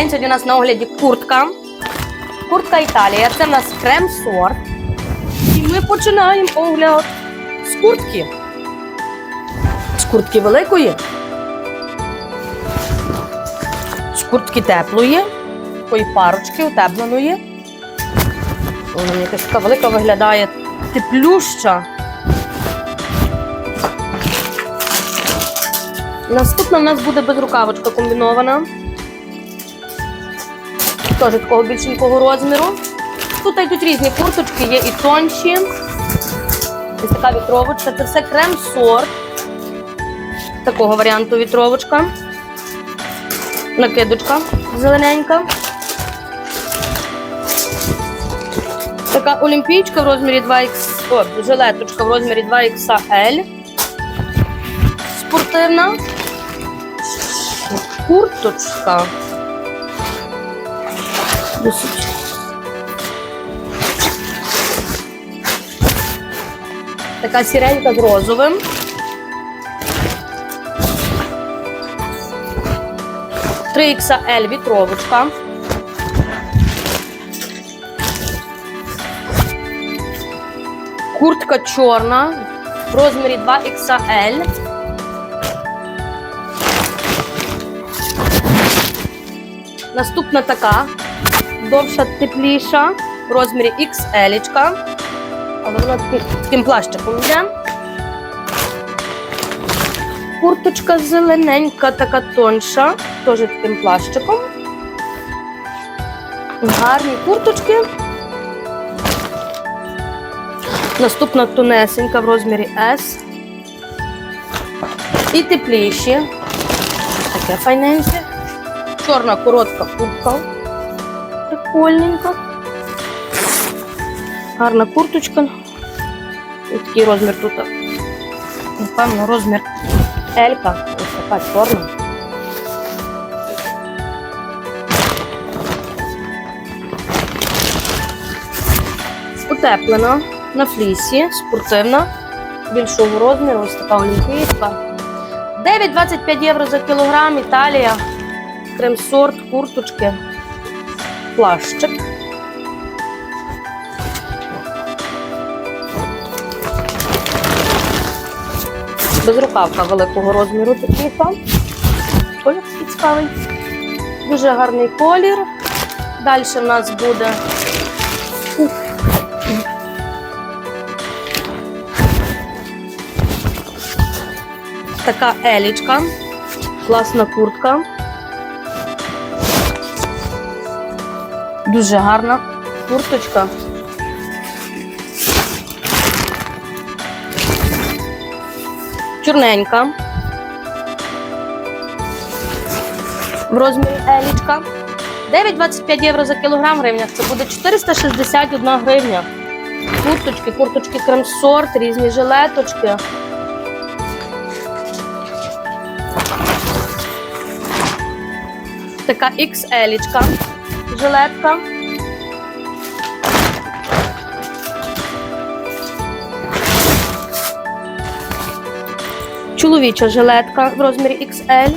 Сьогодні у нас на огляді куртка. Куртка Італія. Це в нас крем-сорт. І ми починаємо огляд з куртки. З куртки великої. З куртки теплої. Такої парочки утепленої. Вона якась така велика виглядає теплюща. Наступна в нас буде безрукавочка комбінована. Теж такого більшенького розміру. Тут йдуть різні курточки, є і тонші. Ось така вітровочка. Це все крем-сорт. Такого варіанту вітровочка. Накидочка зелененька. Така олімпійчка в розмірі 2X. О, жилеточка в розмірі 2XL. Спортивна. Курточка. Досить. Така сіренька з розовим. Три XL вітровочка. Куртка чорна в розмірі 2XL. Наступна така довша, тепліша, в розмірі XL. Але вона таким плащиком йде. Курточка зелененька, така тонша, теж таким плащиком. Гарні курточки. Наступна тонесенька в розмірі S. І тепліші. Таке файненьке. Чорна коротка куртка. Прикольненько. Гарна курточка. І такий розмір тут. Напевно, розмір Елька. Ось така чорна. Утеплена на флісі, спортивна, більшого розміру, ось така олімпійська. 9,25 євро за кілограм, Італія, крем-сорт, курточки, плащик. Безрукавка великого розміру такіка. Колір цікавий. Дуже гарний колір. Далі в нас буде така елічка. Класна куртка. Дуже гарна курточка. Чорненька. В розмірі елічка. 9,25 євро за кілограм в гривнях. Це буде 461 гривня. Курточки, курточки крем-сорт, різні жилеточки. Така XL жилетка. Чоловіча жилетка в розмірі XL.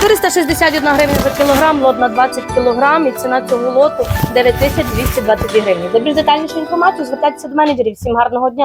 461 гривня за кілограм, лот на 20 кілограм і ціна цього лоту 9222 гривні. За більш детальнішу інформацію звертайтеся до менеджерів. Всім гарного дня!